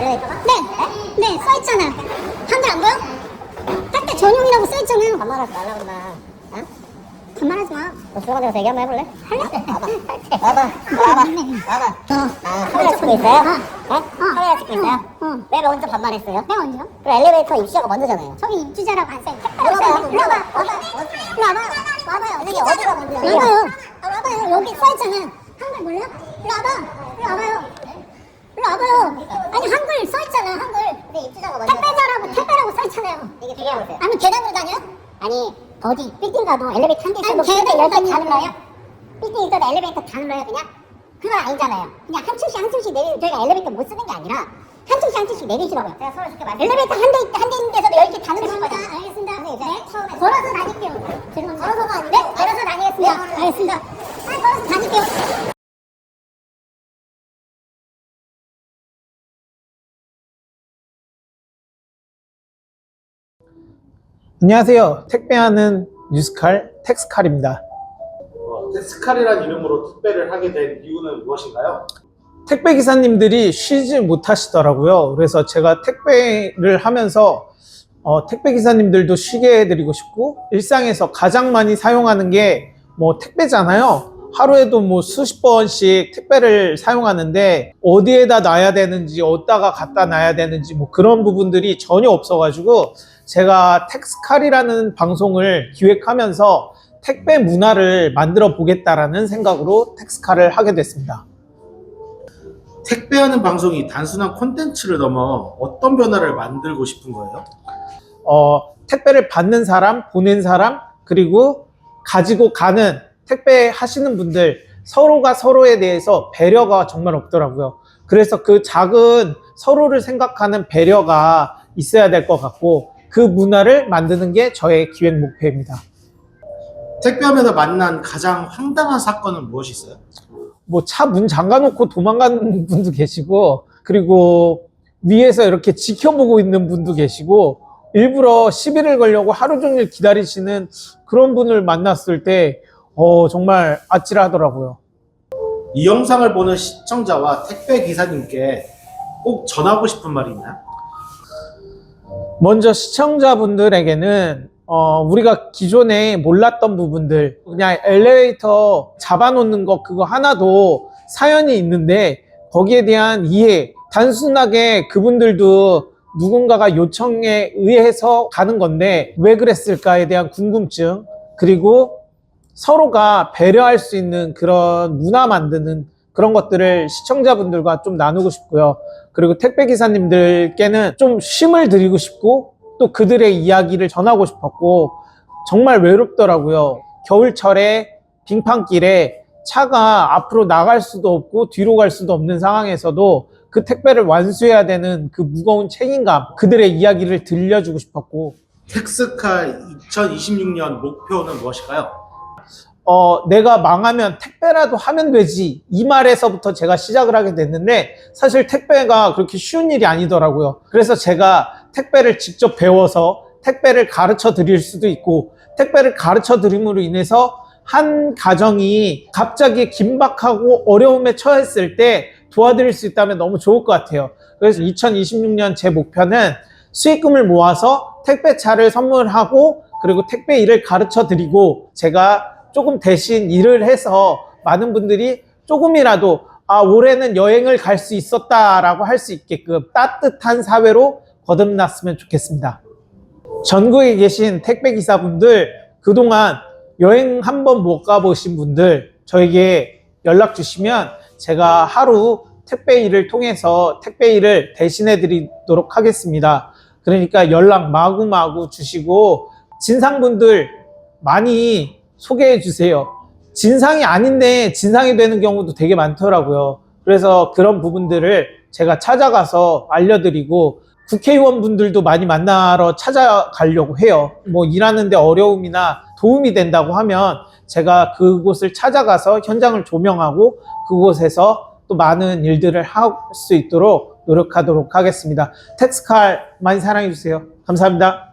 네, 네, 써있잖아. 한글 안 보여? 택배 전용이라고 써있잖아요. 반말하지 말라 그런다. 어? 반말하지 마. 너 들어가 내서 얘기 한번 해볼래? 할래? 와봐. 와봐. 와봐. 와봐. 어. 아, 카메라 찍고 있어요? 어. 어? 카메라 찍고 있어요? 어, 어. 왜 먼저 반말했어요? 내가 언제요? 그 엘리베이터 입시가 먼저잖아요. 저기 입주자라고 안 써있어. 일로 와봐요. 일로 와봐. 와봐. 일로. 와봐요. 여기 어디가 먼저야? 와봐요. 아, 와봐요. 여기 써있잖아. 한글 몰라? 일로 와봐. 일로 와봐요. 일로 와봐요. 아니, 한글 써있잖아, 한글. 입주자가 먼저. 택배자라고, 택배라고 써있잖아요. 이게 되게 보세요. 아니면 계단으로 다녀? 아니, 어디 빌딩 가도 엘리베이터 한 대 있어도 아니, 계단 빌딩 열다 다니는 다 눌러요? 빌딩 있어도 엘리베이터 다 눌러요, 그냥? 그건 아니잖아요. 그냥 한 층씩 한 층씩 내리 저희가 엘리베이터 못 쓰는 게 아니라 한 층씩 한 층씩 내리시라고요. 제가 서로 쉽게 말씀 엘리베이터 한 대 한대 있는 데서도 열개 다 누르실 거예요. 알겠습니다. 네. 처음에 걸어서 다닐게요. 죄송합니다. 걸어서가 아니고? 네, 걸어서 다니겠습니다. 네. 알겠습니다. 아, 걸어서 다닐게요. 안녕하세요. 택배하는 뉴스칼 텍스칼입니다. 어, 텍스칼이라는 이름으로 택배를 하게 된 이유는 무엇인가요? 택배 기사님들이 쉬지 못하시더라고요. 그래서 제가 택배를 하면서 어, 택배 기사님들도 쉬게 해드리고 싶고 일상에서 가장 많이 사용하는 게 뭐 택배잖아요. 하루에도 뭐 수십 번씩 택배를 사용하는데 어디에다 놔야 되는지 어디다가 갖다 놔야 되는지 뭐 그런 부분들이 전혀 없어가지고 제가 텍스칼이라는 방송을 기획하면서 택배 문화를 만들어 보겠다라는 생각으로 텍스칼을 하게 됐습니다. 택배하는 방송이 단순한 콘텐츠를 넘어 어떤 변화를 만들고 싶은 거예요? 어, 택배를 받는 사람, 보낸 사람, 그리고 가지고 가는 택배 하시는 분들 서로가 서로에 대해서 배려가 정말 없더라고요. 그래서 그 작은 서로를 생각하는 배려가 있어야 될 것 같고 그 문화를 만드는 게 저의 기획 목표입니다. 택배하면서 만난 가장 황당한 사건은 무엇이 있어요? 뭐 차 문 잠가놓고 도망가는 분도 계시고 그리고 위에서 이렇게 지켜보고 있는 분도 계시고 일부러 시비를 걸려고 하루 종일 기다리시는 그런 분을 만났을 때 어, 정말 아찔하더라고요. 이 영상을 보는 시청자와 택배 기사님께 꼭 전하고 싶은 말이 있나요? 먼저 시청자분들에게는 어, 우리가 기존에 몰랐던 부분들 그냥 엘리베이터 잡아놓는 거 그거 하나도 사연이 있는데 거기에 대한 이해 단순하게 그분들도 누군가가 요청에 의해서 가는 건데 왜 그랬을까에 대한 궁금증 그리고 서로가 배려할 수 있는 그런 문화 만드는 그런 것들을 시청자분들과 좀 나누고 싶고요. 그리고 택배 기사님들께는 좀 쉼을 드리고 싶고 또 그들의 이야기를 전하고 싶었고 정말 외롭더라고요. 겨울철에 빙판길에 차가 앞으로 나갈 수도 없고 뒤로 갈 수도 없는 상황에서도 그 택배를 완수해야 되는 그 무거운 책임감 그들의 이야기를 들려주고 싶었고 텍스칼 2026년 목표는 무엇일까요? 어, 내가 망하면 택배라도 하면 되지. 이 말에서부터 제가 시작을 하게 됐는데, 사실 택배가 그렇게 쉬운 일이 아니더라고요. 그래서 제가 택배를 직접 배워서 택배를 가르쳐 드릴 수도 있고, 택배를 가르쳐 드림으로 인해서 한 가정이 갑자기 긴박하고 어려움에 처했을 때 도와드릴 수 있다면 너무 좋을 것 같아요. 그래서 2026년 제 목표는 수익금을 모아서 택배차를 선물하고, 그리고 택배 일을 가르쳐 드리고, 제가 조금 대신 일을 해서 많은 분들이 조금이라도 아 올해는 여행을 갈 수 있었다라고 할 수 있게끔 따뜻한 사회로 거듭났으면 좋겠습니다. 전국에 계신 택배 기사분들 그동안 여행 한번 못 가보신 분들 저에게 연락 주시면 제가 하루 택배 일을 통해서 택배 일을 대신해 드리도록 하겠습니다. 그러니까 연락 마구마구 주시고 진상분들 많이 소개해 주세요. 진상이 아닌데 진상이 되는 경우도 되게 많더라고요. 그래서 그런 부분들을 제가 찾아가서 알려드리고 국회의원 분들도 많이 만나러 찾아가려고 해요. 뭐 일하는데 어려움이나 도움이 된다고 하면 제가 그곳을 찾아가서 현장을 조명하고 그곳에서 또 많은 일들을 할 수 있도록 노력하도록 하겠습니다. 텍스칼 많이 사랑해 주세요. 감사합니다.